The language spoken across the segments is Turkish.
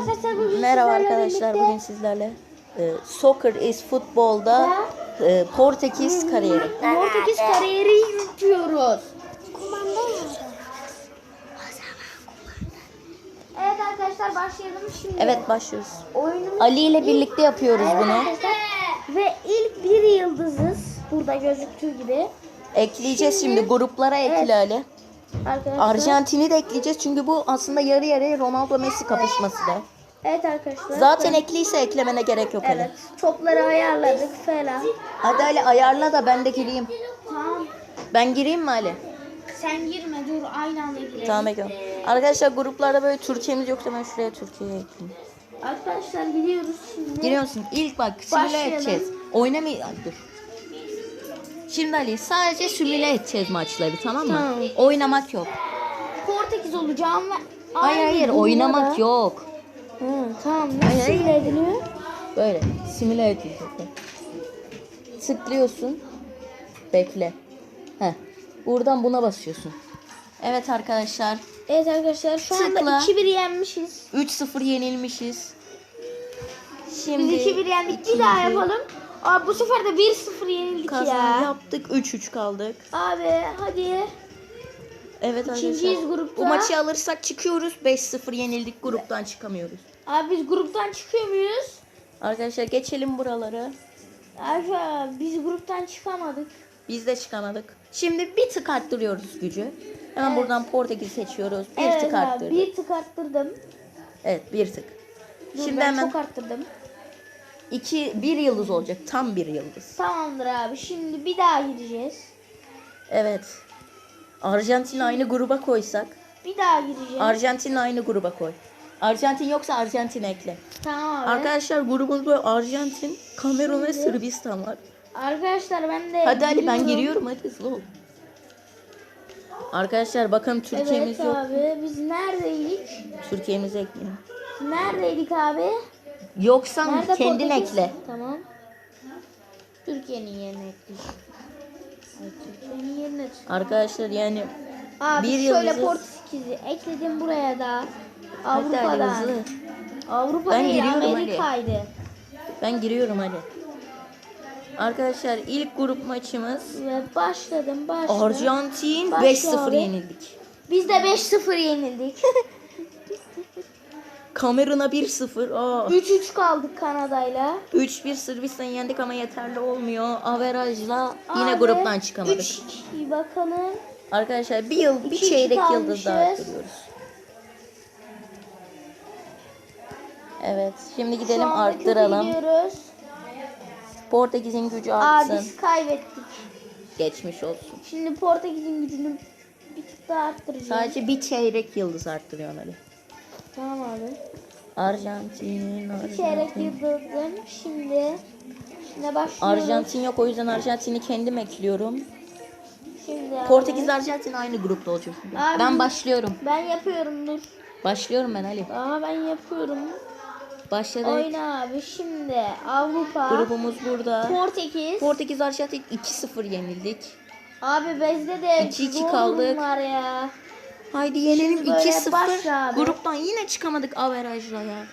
arkadaşlar bugün Merhaba arkadaşlar bugün sizlerle e, Soccer is Futbol'da e, Portekiz kariyeri. Portekiz kariyeri yapıyoruz. Evet arkadaşlar başlayalım şimdi. Evet başlıyoruz. Oyunumuz Ali ile birlikte yapıyoruz Evet bunu. arkadaşlar. Ve ilk bir yıldızız. Burada gözüktüğü gibi. Ekleyeceğiz şimdi, Şimdi- gruplara ekle Evet. Ali. Arkadaşlar. Arjantin'i de ekleyeceğiz çünkü bu aslında yarı yarıya Ronaldo Messi kapışması da. Evet arkadaşlar. Zaten Ben- ekliyse eklemene gerek yok Ali. Evet. Topları ayarladık falan. Hadi Ali ayarla da ben de gireyim. Tamam. Ben gireyim mi Ali? Sen girme dur aynı anda girelim. Tamam ekliyorum. Arkadaşlar gruplarda böyle Türkiye'miz yoksa ben şuraya Türkiye'ye ekleyeyim. Arkadaşlar gidiyoruz şimdi. Giriyor musun? İlk bak simüle edeceğiz. Oynamay Ay, dur. Şimdi Ali sadece simüle edeceğiz maçları tamam mı? Tamam. Oynamak yok. Portekiz olacağım ve Hayır hayır dünyada- oynamak yok. Hı, tamam nasıl Hayır, hayır. ediliyor? Böyle simüle edeceğiz. Tıklıyorsun. Bekle. Heh. Buradan buna basıyorsun. Evet arkadaşlar. Evet arkadaşlar şu anda Tıkla. 2-1 yenmişiz. 3-0 yenilmişiz. Biz Şimdi 2-1 yendik. Bir daha yapalım. Abi bu sefer de 1-0 Kazan ya. yaptık. 3-3 kaldık. Abi hadi. Evet İkinciyiz arkadaşlar. grupta. Bu maçı alırsak çıkıyoruz. 5-0 yenildik. Gruptan çıkamıyoruz. Abi biz gruptan çıkıyor muyuz? Arkadaşlar geçelim buraları. Abi biz gruptan çıkamadık. Biz de çıkamadık. Şimdi bir tık arttırıyoruz gücü. Hemen Evet. buradan Portekiz seçiyoruz. Bir evet tık abi arttırdık. bir tık arttırdım. Evet bir tık. Dur, Şimdi ben hemen çok arttırdım. İki, bir yıldız olacak. Tam bir yıldız. Tamamdır abi şimdi bir daha gireceğiz. Evet. Arjantin aynı gruba koysak. Bir daha gireceğiz. Arjantin'le aynı gruba koy. Arjantin yoksa Arjantin ekle. tamam abi. Arkadaşlar grubumuzda Arjantin, Kamerun ve Sırbistan var. Arkadaşlar ben de Hadi Ali ben giriyorum. giriyorum hadi hızlı ol. Arkadaşlar bakın Türkiye'miz Evet yok. abi biz neredeydik? Türkiye'mizi ekleyin. Neredeydik abi? Yoksa Nerede kendin Portekiz? ekle. Tamam. Türkiye'nin yerine. Ay, Türkiye'nin yerine. Arkadaşlar yani Abi Bir şöyle yıldızı- Portekiz'i ekledim buraya da. hadi Avrupa'dan. Avrupa Ben değil. Amerika'ydı. Ben giriyorum hadi. Arkadaşlar ilk grup maçımız Ve başladım başladım. Arjantin Başla 5-0 abi. yenildik. Biz de 5-0 yenildik. Kamerun'a 1-0. Aa. 3-3 kaldık Kanada'yla. 3-1 Sırbistan yendik ama yeterli olmuyor. Averajla yine Abi, gruptan çıkamadık. 3-2 bakalım. Arkadaşlar bir yıl bir çeyrek yıldız daha arttırıyoruz. Evet, şimdi gidelim arttıralım. gidiyoruz. Portekiz'in gücü Aa artsın. biz kaybettik. Geçmiş olsun. Şimdi Portekiz'in gücünü bir tık daha arttıracağız. Sadece bir çeyrek yıldız arttırıyor Ali. Tamam abi. Arjantin, Bir çeyrek Arjantin. yıldızım. Şimdi Şimdi başlıyoruz. Arjantin yok o yüzden Arjantin'i kendim ekliyorum. Şimdi abi. Portekiz Arjantin aynı grupta olacak. Abi- Ben başlıyorum. Ben yapıyorum dur. Başlıyorum ben Ali. Aa ben yapıyorum. Başladık. Oyna abi şimdi Avrupa. Grubumuz burada. Portekiz. Portekiz Arjantin 2-0 yenildik. abi bezde de 2-2 zor kaldık. bunlar ya. Haydi yenelim Şimdi böyle 2-0. başla abi. Gruptan yine çıkamadık averajla ya.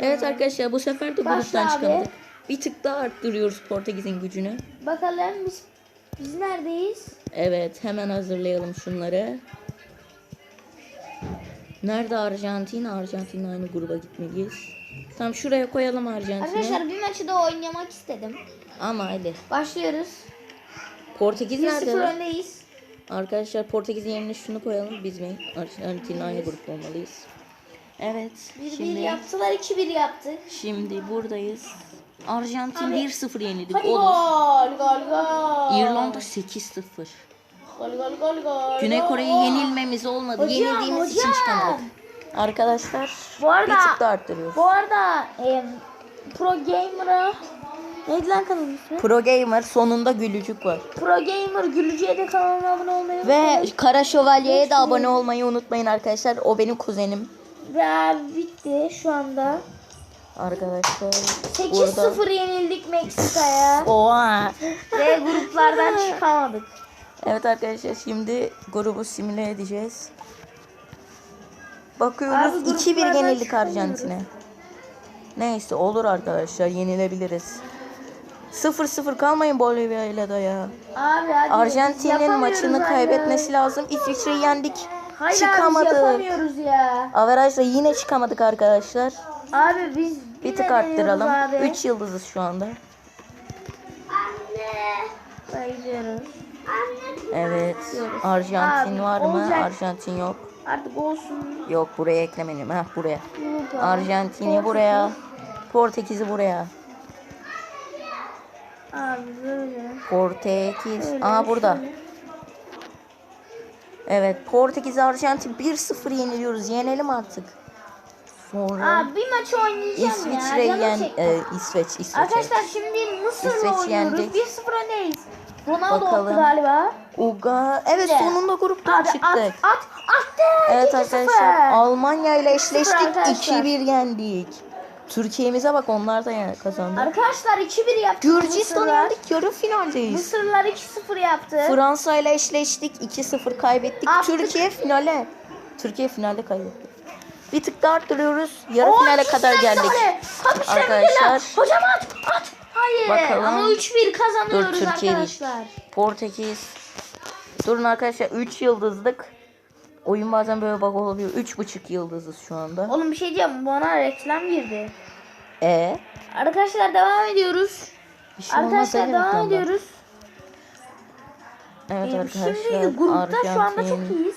Evet arkadaşlar bu sefer de Başla gruptan abi. çıkamadık. Bir tık daha arttırıyoruz Portekiz'in gücünü. Bakalım biz biz neredeyiz? Evet hemen hazırlayalım şunları. Nerede Arjantin? Arjantin'le aynı gruba gitmeliyiz. Tamam şuraya koyalım Arjantin'i. Arkadaşlar bir maçı da oynamak istedim. Ama hadi. Başlıyoruz. Portekiz nerede? 1-0 lan? öndeyiz. Arkadaşlar Portekiz'in yerine şunu koyalım. Biz mi? Arjantin'le aynı grup olmalıyız. Evet. 1-1 Şimdi, yaptılar 2-1 yaptık. şimdi buradayız. Arjantin Hadi. 1-0 yenildik. Hadi Olur. gol gol gol. İrlanda 8-0. Gol gol gol gol. Güney gol. Kore'yi yenilmemiz olmadı. Hocam, Yenildiğimiz için hocam. çıkamadık. Arkadaşlar Bu arada- bir tık da arttırıyoruz. Bu arada e, Pro Gamer'a neydi lan kanalın ismi? Pro Gamer sonunda gülücük var. Pro Gamer Gülücü'ye de kanalına abone olmayı Ve unutmayın. Kara Şövalye'ye de abone olmayı unutmayın arkadaşlar. O benim kuzenim. Ve bitti şu anda. Arkadaşlar burada. 8-0 yenildik Meksika'ya. Oha. Ve gruplardan çıkamadık. Evet arkadaşlar şimdi grubu simüle edeceğiz. Bakıyoruz Abi, 2-1 gruplardan yenildik. Arjantin'e. Neyse olur arkadaşlar yenilebiliriz. 0-0 kalmayın Bolivya ile de ya. Abi hadi. Arjantin'in maçını abi. kaybetmesi lazım. İsviçre'yi yendik. Hayır abi Çıkamadık. yapamıyoruz ya. Averajla yine çıkamadık arkadaşlar. Abi biz Bir tık arttıralım. Abi. 3 yıldızız şu anda. Sayıyoruz. Evet. Diyoruz. Arjantin Abi, var mı? olacak. Arjantin yok. Artık olsun. Yok buraya eklemedim. Heh buraya. Abi. Arjantin'i buraya. Portekiz'i buraya. Abi böyle. Portekiz. Öyle, Aa burada. şöyle. Evet Portekiz Arjantin 1-0 yeniliyoruz. Yenelim artık. Sonra Abi bir maç oynayacağım İsviçre ya. Yen e, İsveç İsveç. Arkadaşlar şimdi Mısır'la İsveç oynuyoruz. yendik. 1-0 öndeyiz. Ronaldo Bakalım. attı galiba. Uga. Evet Şimdi. sonunda gruptan Abi çıktık. at at attı. Evet 2-0. arkadaşlar Almanya ile eşleştik. arkadaşlar. 2-1 yendik. Türkiye'mize bak onlar da yani kazandı. Arkadaşlar 2-1 yaptı. Gürcistan yendik. Yarı finaldeyiz. Mısırlar 2-0 yaptı. Fransa ile eşleştik. 2-0 kaybettik. Attık. Türkiye finale. Türkiye finalde kaybetti. Bir tık daha arttırıyoruz. Yarı Oo, finale kadar geldik. işte Arkadaşlar. Hocam at at. Hayır. Bakalım. Ama 3-1 kazanıyoruz Dur, Türkiye değil. arkadaşlar. Portekiz. Durun arkadaşlar 3 yıldızlık. Oyun bazen böyle bak oluyor. 3,5 yıldızız şu anda. Oğlum bir şey diyeceğim. Bana reklam girdi. E Arkadaşlar devam ediyoruz. şey Arkadaşlar devam ediyoruz. Evet Ee, arkadaşlar. Şimdi grupta şu anda çok Arjantin, iyiyiz.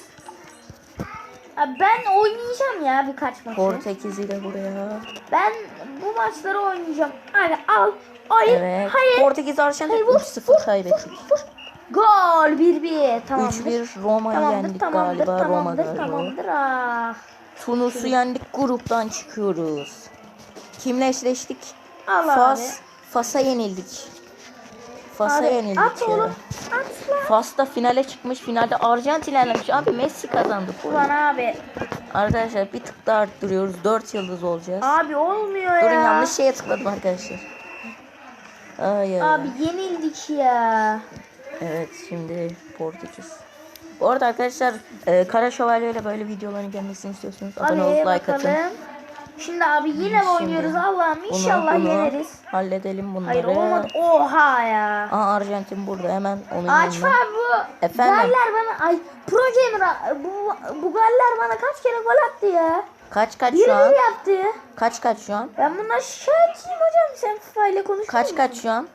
Abi ben oynayacağım ya birkaç maçı. Portekiz ile buraya. Ben bu maçları oynayacağım. Hadi al. Hayır. Evet. Hayır. Portekiz Arjantin Hayır, vur, 3-0 kaybettik. Vur. Gol 1-1. Tamamdır. 3-1 Roma'yı Tamamdır, yendik tamamdır, galiba. Roma tamamdır, galiba. tamamdır. Ah. Tunus'u yendik gruptan çıkıyoruz. Kimle eşleştik? Al Fas. abi. Fas'a yenildik. Fas'a Abi, yenildik at ya. oğlum. At lan. Fas da finale çıkmış. Finalde Arjantin elenmiş. Abi Messi kazandı. Ulan abi. Arkadaşlar bir tık daha arttırıyoruz. 4 yıldız olacağız. Abi olmuyor Durun ya. yanlış şeye tıkladım arkadaşlar. Ay, ay, Abi yenildik ya. Evet şimdi Portekiz. Bu arada arkadaşlar e, Kara Şövalye ile böyle videoların gelmesini istiyorsunuz. Abone olup like atın. Şimdi abi yine Şimdi oynuyoruz Allah'ım inşallah bunu yeneriz. Halledelim bunları. Hayır olmadı. Oha ya. Aa Arjantin burada hemen onun Akif yanına. abi bu Efendim? galler bana ay pro gamer bu, bu galler bana kaç kere gol attı ya. Kaç kaç Bir şu an? yaptı. Kaç kaç şu an? Ben bundan şikayetçiyim hocam sen FIFA ile konuşur Kaç musun? kaç şu an?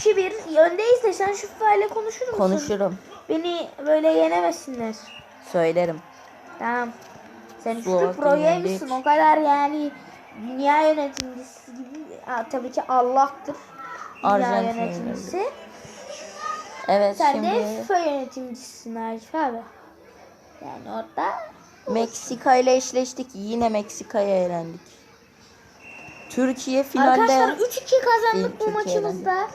2-1 öndeyiz de sen ile konuşur musun? Konuşurum. Beni böyle yenemesinler. Söylerim. Tamam. Sen üçlü Slovakya pro yendik. game'sin o kadar yani dünya yöneticisi gibi. Ha, tabii ki Allah'tır. Dünya Arjantin yöneticisi. Evet Sen de şimdi FIFA yöneticisisin Arif abi. Yani orada Meksika ile eşleştik. Yine Meksika'ya elendik. Türkiye finalde Arkadaşlar 3-2 kazandık bu maçımızda.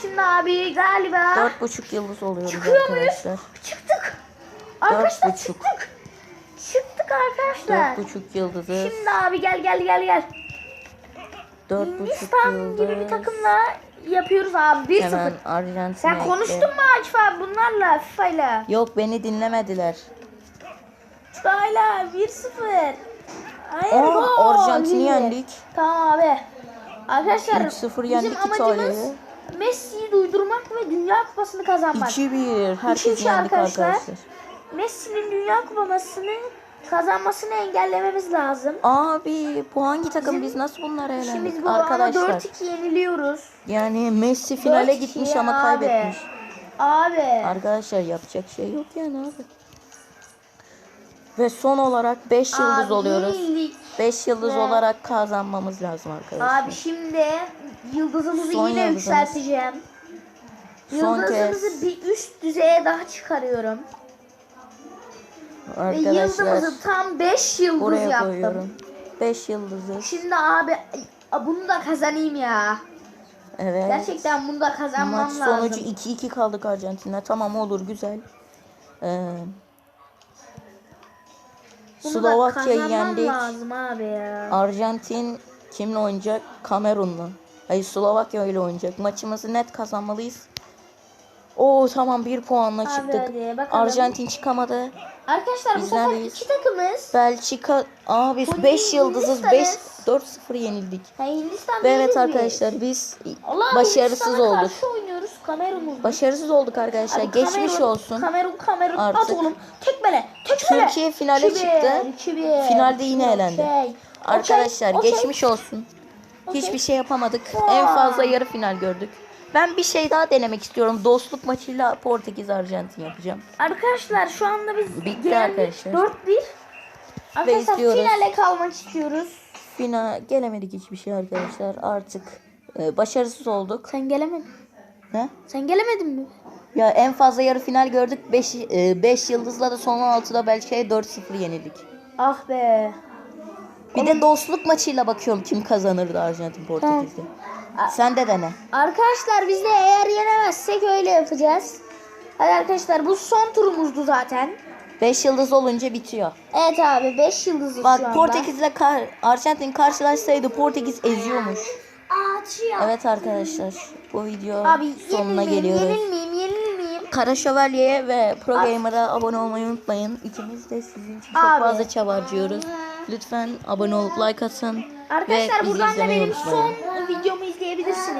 Şimdi abi galiba 4,5 yıldız oluyoruz Çıkıyor muyuz? arkadaşlar. çıktık. Arkadaşlar 4,5. çıktık. Çıktık arkadaşlar. 4,5 yıldızız. Şimdi abi gel gel gel gel. 4,5 Hindistan yıldız. gibi bir takımla yapıyoruz abi 1-0. Hemen Arjantin'e Sen konuştun mu Akif abi bunlarla FIFA'yla? Yok beni dinlemediler. FIFA'yla 1-0. Hayır gol. Arjantin'i yendik. Tamam abi. Arkadaşlar 3-0 yendik bizim İtalya'yı. Messi'yi duydurmak ve Dünya Kupası'nı kazanmak. 2-1. Herkes yendik arkadaşlar. arkadaşlar. Messi'nin Dünya Kupası'nı kazanmasını engellememiz lazım. Abi bu hangi takım biz nasıl bunlara elendik bu arkadaşlar? 4-2 yeniliyoruz. Yani Messi finale 4-2 gitmiş ama abi. kaybetmiş. Abi. Arkadaşlar yapacak şey yok yani abi. Ve son olarak 5 yıldız Abi oluyoruz. Yenildik. 5 yıldız Ve- olarak kazanmamız lazım arkadaşlar. Abi şimdi yıldızımızı Son yine yıldızımız. yükselteceğim. Son Yıldızımızı kez. bir üst düzeye daha çıkarıyorum. Ve Arkadaşlar yıldızımızı tam 5 yıldız buraya yaptım. koyuyorum. 5 yıldızı. Şimdi abi bunu da kazanayım ya. Evet. Gerçekten bunu da kazanmam Maç lazım. sonucu 2-2 kaldık Arjantin'le. Tamam olur güzel. Ee, Bunu kazanmam yendik. lazım abi ya. Arjantin kimle oynayacak? Kamerun'la. Hayır Slovakya ile oynayacak. Maçımızı net kazanmalıyız. Oo tamam bir puanla Abi çıktık. hadi bakalım. Arjantin çıkamadı. Arkadaşlar bu Biz sefer neredeyiz? iki takımız. Belçika. Aa biz Bu 5 yıldızız. 5 Hindistan'ız. 4-0 yenildik. Ha, Hindistan Ve evet değiliz arkadaşlar biz Allah başarısız Hindistan'a olduk. karşı oynuyoruz Kamerun'uz. Başarısız olduk arkadaşlar. Abi Geçmiş Kamerun, olsun. Kamerun Kamerun at Artık. oğlum. Tekmele. Tekmele. Türkiye finale çıktı. 2-1. Finalde yine elendi. Arkadaşlar geçmiş olsun. Hiçbir şey yapamadık. En fazla yarı final gördük. Ben bir şey daha denemek istiyorum. Dostluk maçıyla Portekiz Arjantin yapacağım. Arkadaşlar şu anda biz Bitti arkadaşlar. 4-1. Arkadaşlar istiyoruz. finale kalmak istiyoruz. Final gelemedik hiçbir şey arkadaşlar. Artık e, başarısız olduk. Sen gelemedin. Ne? Sen gelemedin mi? Ya en fazla yarı final gördük. 5 5 yıldızla da son 16'da Belçika'ya 4-0 yenildik. Ah be. Bir de dostluk maçıyla bakıyorum kim kazanırdı Arjantin Portekiz'de. Sen de dene. Arkadaşlar biz de eğer yenemezsek öyle yapacağız. Hadi arkadaşlar bu son turumuzdu zaten. 5 yıldız olunca bitiyor. Evet abi 5 yıldızız şu Bak anda. Portekiz'le kar Arjantin karşılaşsaydı Portekiz eziyormuş. Evet arkadaşlar bu video Abi sonuna geliyoruz. yenilmeyeyim, yenilmeyeyim. Kara Şövalye'ye ve Pro Gamer'a abone olmayı unutmayın. İkimiz de sizin için çok Abi. fazla çaba harcıyoruz. Lütfen abone olup like atın. Arkadaşlar buradan da benim son videomu izleyebilirsiniz.